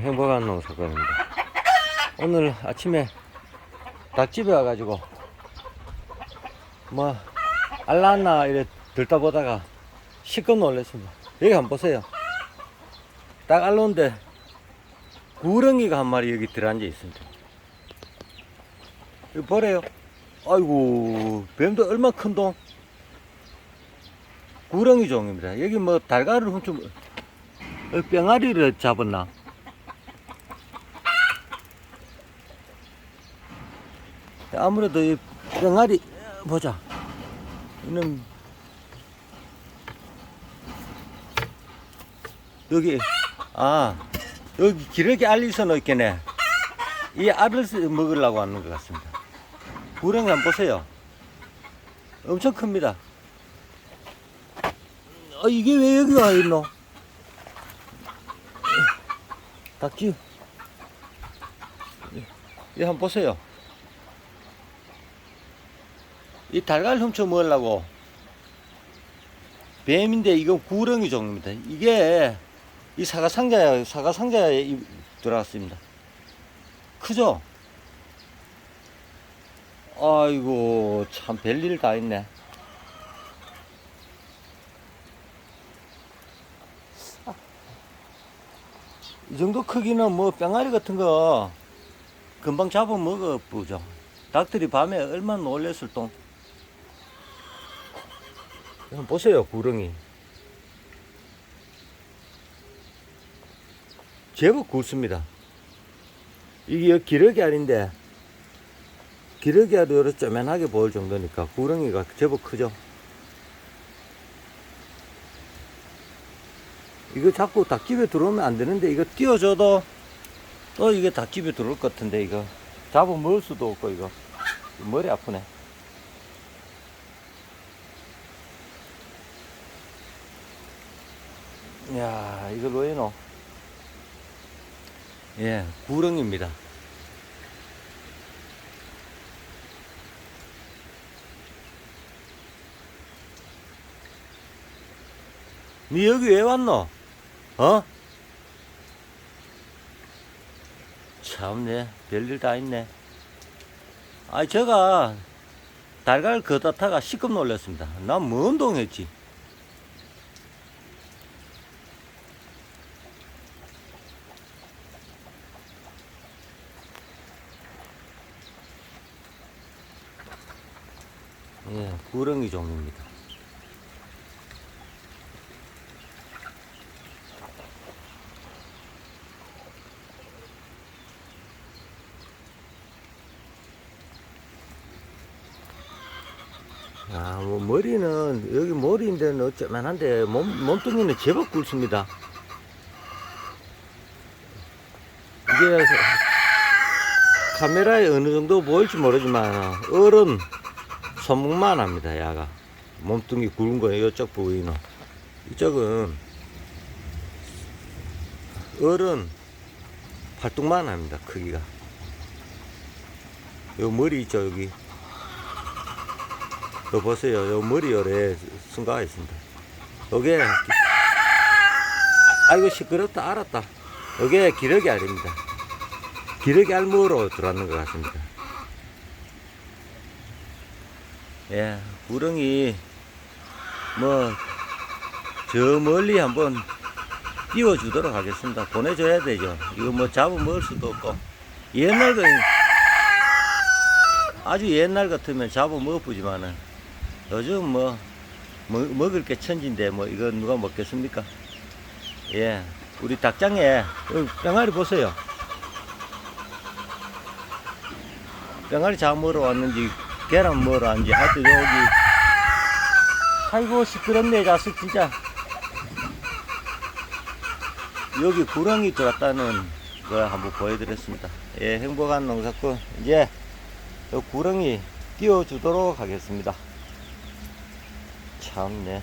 행복한 농사건입니다. 오늘 아침에 닭집에 와가지고 뭐 알라나 이래 들다 보다가 시끄 놀랐습니다. 여기 한번 보세요. 딱 알론데 구렁이가 한 마리 여기 들어앉아 있습니다. 이거 보래요. 아이고 뱀도 얼마 큰 동. 구렁이 종입니다. 여기 뭐 달걀을 훔쳐 어, 뿅아리를 잡았나? 아무래도 이 병아리 보자. 이는 여기 아 여기 기러기 알리서 넣겠네. 이 알을 쓰- 먹으려고 하는 것 같습니다. 구렁이 한번 보세요. 엄청 큽니다. 어, 이게 왜 여기 와 있노? 닭지. 이 한번 보세요. 이 달걀 훔쳐 먹으려고 뱀인데 이건 구렁이 종입니다. 이게 이 사과 상자에 사과 상자에 이- 들어갔습니다. 크죠? 아이고 참 별일 다 있네. 이 정도 크기는 뭐 뺑아리 같은 거 금방 잡아 먹어 보죠. 닭들이 밤에 얼마나 놀랬을 똥. 한번 보세요, 구렁이. 제법 굵습니다. 이게 기러기 알인데, 기러기 알도 이렇게 쪼맨하게 보일 정도니까 구렁이가 제법 크죠. 이거 자꾸 닭집에 들어오면 안 되는데, 이거 띄워줘도 또 이게 닭집에 들어올 것 같은데, 이거. 잡아 먹을 수도 없고, 이거. 머리 아프네. 야, 이거 뭐예노? 예, 구렁입니다. 니 여기 왜 왔노? 어? 참네, 별일 다 있네. 아, 제가 달걀 걷다 타가 시급 놀랐습니다. 난뭐 운동했지? 예, 구렁이 종입니다. 아, 뭐 머리는 여기 머리인데는 어쩌만한데 몸 몸뚱이는 제법 굵습니다. 이게 카메라에 어느 정도 보일지 모르지만 어른 손목만 합니다. 야가 몸뚱이 굵은 거예요. 이쪽 부위는 이쪽은 어른 팔뚝만 합니다. 크기가. 요 머리 있죠 여기. 요 보세요. 요 머리 열에 승가가 있습니다. 요게 기- 아이고 시끄럽다 알았다. 요게 기러기 알입니다. 기러기 알무로 들어왔는 것 같습니다. 예, 구렁이 뭐 저 멀리 한번 띄워주도록 하겠습니다. 보내줘야 되죠. 이거 뭐 잡아 먹을 수도 없고 옛날 거 아주 옛날 같으면 잡아 먹어보지만은 요즘 뭐 먹, 먹을 게 천진데 뭐 이거 누가 먹겠습니까? 예, 우리 닭장에 여기 병아리 보세요. 병아리 잡 먹으러 왔는지 계란 왔는지 하여튼 여기. 아이고 시끄럽네 자식 진짜. 여기 구렁이 들어왔다는 걸 한번 보여드렸습니다. 예 행복한 농사꾼. 이제 요 구렁이 띄워주도록 하겠습니다. 참네